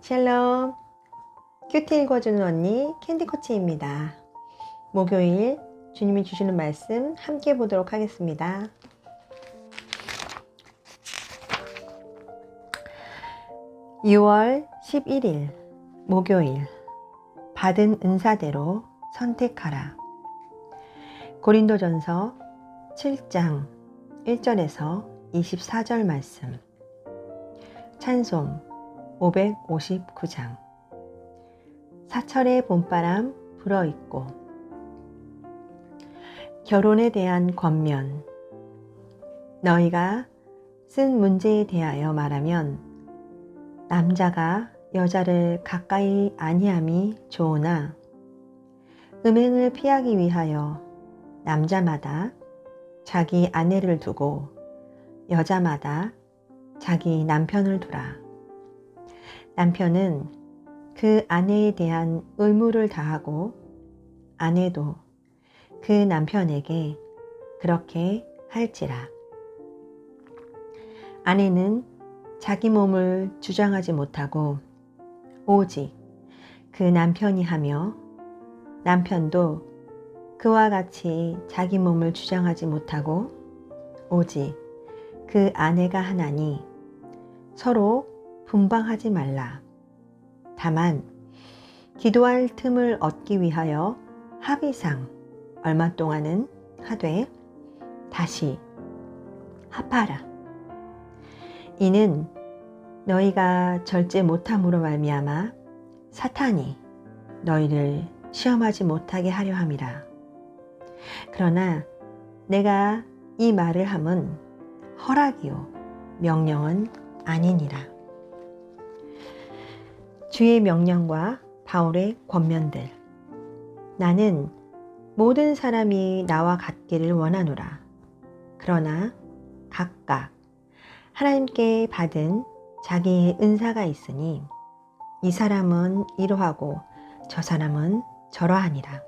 샬롬. 큐티 읽어주는 언니 캔디코치입니다. 목요일 주님이 주시는 말씀 함께 보도록 하겠습니다. (6월 11일) 목요일. 받은 은사대로 선택하라. 고린도전서 7장 1절에서 24절 말씀. 찬송 559장. 사철의 봄바람 불어있고. 결혼에 대한 권면. 너희가 쓴 문제에 대하여 말하면 남자가 여자를 가까이 아니함이 좋으나 음행을 피하기 위하여 남자마다 자기 아내를 두고 여자마다 자기 남편을 두라. 남편은 그 아내에 대한 의무를 다하고 아내도 그 남편에게 그렇게 할지라. 아내는 자기 몸을 주장하지 못하고 오직 그 남편이 하며 남편도 그와 같이 자기 몸을 주장하지 못하고 오직 그 아내가 하나니 서로 분방하지 말라. 다만 기도할 틈을 얻기 위하여 합의상 얼마 동안은 하되 다시 합하라. 이는 너희가 절제 못함으로 말미암아 사탄이 너희를 시험하지 못하게 하려 함이라. 그러나 내가 이 말을 함은 허락이요 명령은 아니니라. 주의 명령과 바울의 권면들. 나는 모든 사람이 나와 같기를 원하노라. 그러나 각각 하나님께 받은 자기의 은사가 있으니 이 사람은 이러하고 저 사람은 저러하니라.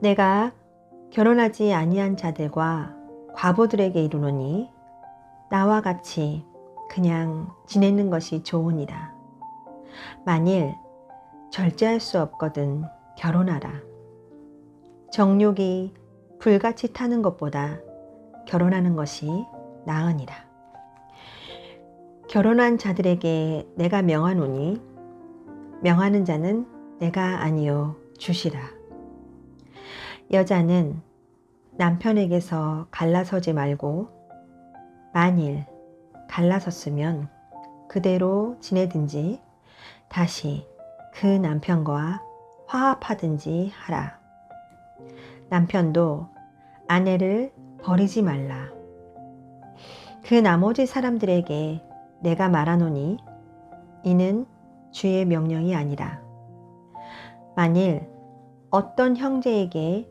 내가 결혼하지 아니한 자들과 과부들에게 이르노니 나와 같이 그냥 지내는 것이 좋으니라. 만일 절제할 수 없거든 결혼하라. 정욕이 불같이 타는 것보다 결혼하는 것이 나으니라. 결혼한 자들에게 내가 명하노니 명하는 자는 내가 아니요 주시라. 여자는 남편에게서 갈라서지 말고 만일 갈라섰으면 그대로 지내든지 다시 그 남편과 화합하든지 하라. 남편도 아내를 버리지 말라. 그 나머지 사람들에게 내가 말하노니 이는 주의 명령이 아니라. 만일 어떤 형제에게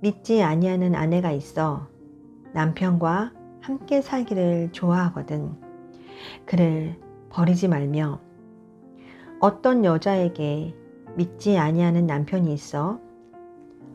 믿지 아니하는 아내가 있어 남편과 함께 살기를 좋아하거든 그를 버리지 말며 어떤 여자에게 믿지 아니하는 남편이 있어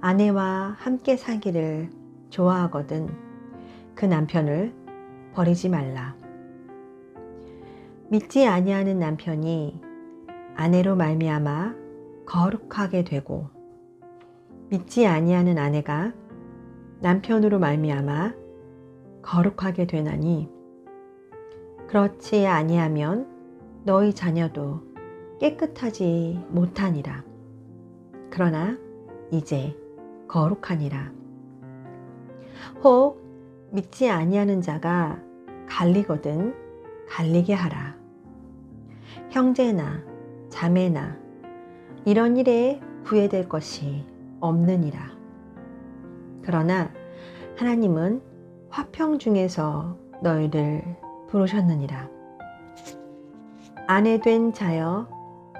아내와 함께 살기를 좋아하거든 그 남편을 버리지 말라. 믿지 아니하는 남편이 아내로 말미암아 거룩하게 되고 믿지 아니하는 아내가 남편으로 말미암아 거룩하게 되나니 그렇지 아니하면 너희 자녀도 깨끗하지 못하니라. 그러나 이제 거룩하니라. 혹 믿지 아니하는 자가 갈리거든 갈리게 하라. 형제나 자매나 이런 일에 구애될 것이 없느니라. 그러나 하나님은 화평 중에서 너희를 부르셨느니라. 아내 된 자여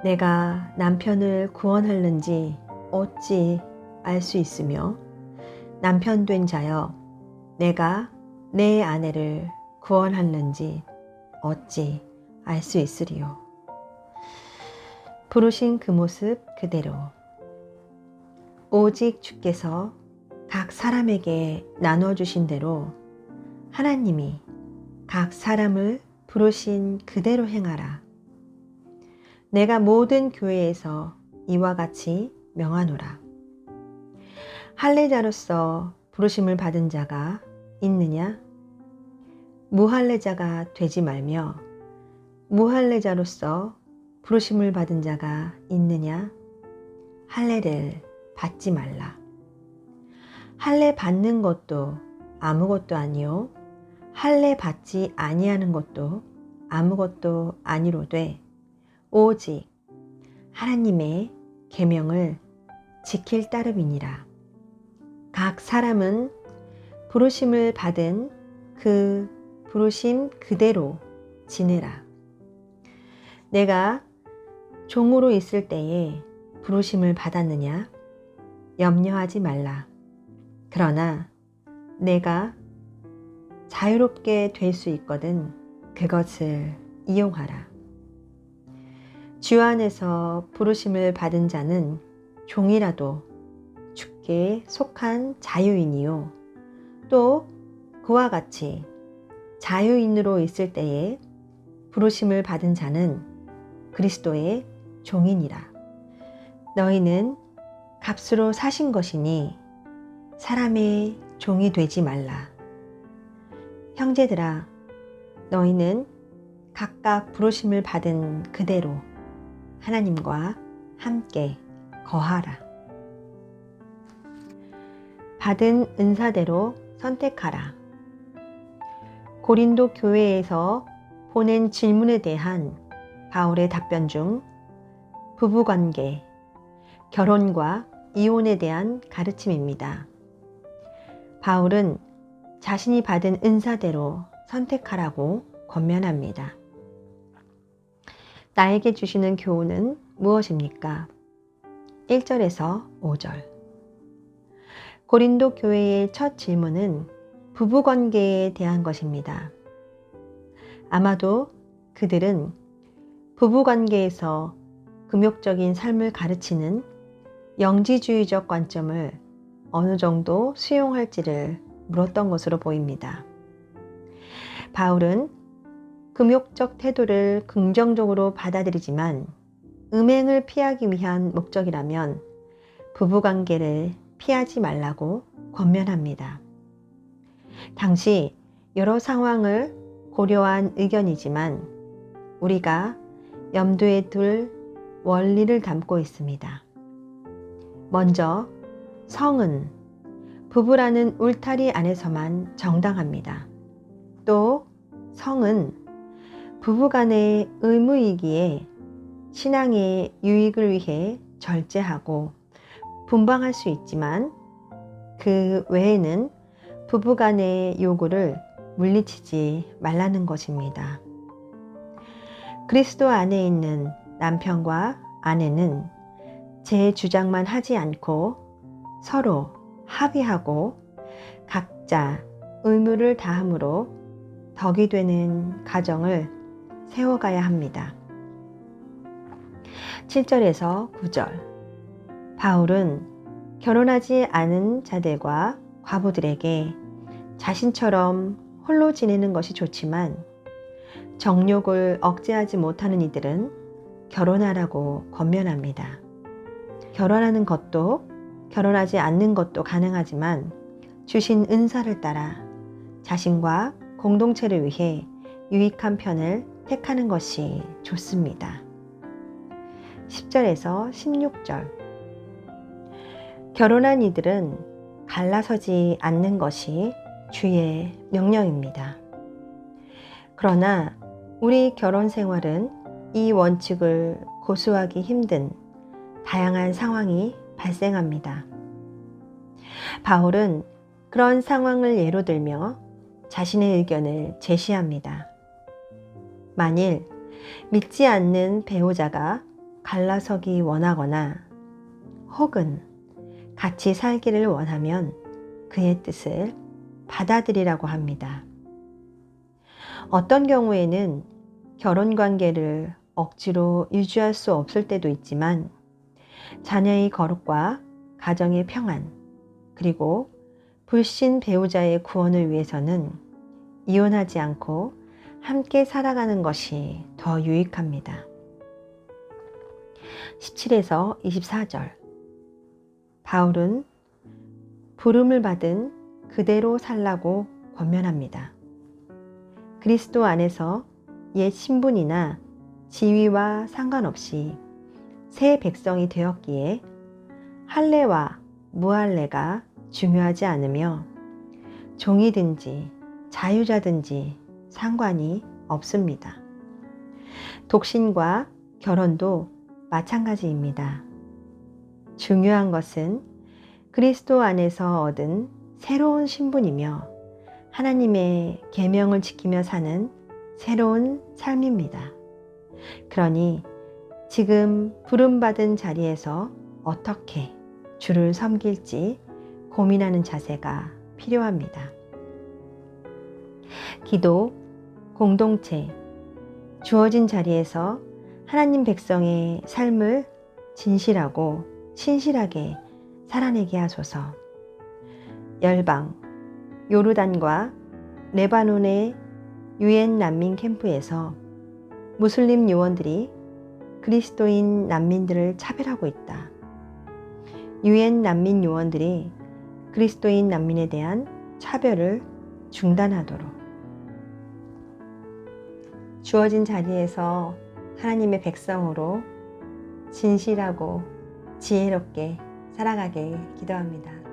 내가 남편을 구원하는지 어찌 알 수 있으며 남편 된 자여 내가 내 아내를 구원하는지 어찌 알 수 있으리요. 부르신 그 모습 그대로 오직 주께서 각 사람에게 나눠주신 대로 하나님이 각 사람을 부르신 그대로 행하라. 내가 모든 교회에서 이와 같이 명하노라. 할례자로서 부르심을 받은 자가 있느냐? 무할례자가 되지 말며 무할례자로서 부르심을 받은 자가 있느냐? 할례를 받지 말라. 할례 받는 것도 아무것도 아니요 할례 받지 아니하는 것도 아무것도 아니로되 오직 하나님의 계명을 지킬 따름이니라. 각 사람은 부르심을 받은 그 부르심 그대로 지내라. 내가 종으로 있을 때에 부르심을 받았느냐? 염려하지 말라. 그러나 내가 자유롭게 될 수 있거든 그것을 이용하라. 주 안에서 부르심을 받은 자는 종이라도 주께 속한 자유인이요. 또 그와 같이 자유인으로 있을 때에 부르심을 받은 자는 그리스도의 종이니라. 너희는 값으로 사신 것이니 사람의 종이 되지 말라. 형제들아, 너희는 각각 부르심을 받은 그대로 하나님과 함께 거하라. 받은 은사대로 선택하라. 고린도 교회에서 보낸 질문에 대한 바울의 답변 중 부부관계, 결혼과 이혼에 대한 가르침입니다. 바울은 자신이 받은 은사대로 선택하라고 권면합니다. 나에게 주시는 교훈은 무엇입니까? 1절에서 5절. 고린도 교회의 첫 질문은 부부 관계에 대한 것입니다. 아마도 그들은 부부 관계에서 금욕적인 삶을 가르치는 영지주의적 관점을 어느 정도 수용할지를 물었던 것으로 보입니다. 바울은 금욕적 태도를 긍정적으로 받아들이지만 음행을 피하기 위한 목적이라면 부부관계를 피하지 말라고 권면합니다. 당시 여러 상황을 고려한 의견이지만 우리가 염두에 둘 원리를 담고 있습니다. 먼저 성은 부부라는 울타리 안에서만 정당합니다. 또 성은 부부간의 의무이기에 신앙의 유익을 위해 절제하고 분방할 수 있지만 그 외에는 부부간의 요구를 물리치지 말라는 것입니다. 그리스도 안에 있는 남편과 아내는 제 주장만 하지 않고 서로 합의하고 각자 의무를 다함으로 덕이 되는 가정을 세워가야 합니다. 7절에서 9절. 바울은 결혼하지 않은 자들과 과부들에게 자신처럼 홀로 지내는 것이 좋지만 정욕을 억제하지 못하는 이들은 결혼하라고 권면합니다. 결혼하는 것도 결혼하지 않는 것도 가능하지만 주신 은사를 따라 자신과 공동체를 위해 유익한 편을 택하는 것이 좋습니다. 10절에서 16절. 결혼한 이들은 갈라서지 않는 것이 주의 명령입니다. 그러나 우리 결혼 생활은 이 원칙을 고수하기 힘든 다양한 상황이 발생합니다. 바울은 그런 상황을 예로 들며 자신의 의견을 제시합니다. 만일 믿지 않는 배우자가 갈라서기 원하거나 혹은 같이 살기를 원하면 그의 뜻을 받아들이라고 합니다. 어떤 경우에는 결혼 관계를 억지로 유지할 수 없을 때도 있지만 자녀의 거룩과 가정의 평안, 그리고 불신 배우자의 구원을 위해서는 이혼하지 않고 함께 살아가는 것이 더 유익합니다. 17에서 24절. 바울은 부름을 받은 그대로 살라고 권면합니다. 그리스도 안에서 옛 신분이나 지위와 상관없이 새 백성이 되었기에 할례와 무할례가 중요하지 않으며 종이든지 자유자든지 상관이 없습니다. 독신과 결혼도 마찬가지입니다. 중요한 것은 그리스도 안에서 얻은 새로운 신분이며 하나님의 계명을 지키며 사는 새로운 삶입니다. 그러니 지금 부름받은 자리에서 어떻게 주를 섬길지 고민하는 자세가 필요합니다. 기도, 공동체, 주어진 자리에서 하나님 백성의 삶을 진실하고 신실하게 살아내게 하소서. 열방, 요르단과 레바논의 유엔 난민 캠프에서 무슬림 요원들이 그리스도인 난민들을 차별하고 있다. 유엔 난민 요원들이 그리스도인 난민에 대한 차별을 중단하도록 주어진 자리에서 하나님의 백성으로 진실하고 지혜롭게 살아가게 기도합니다.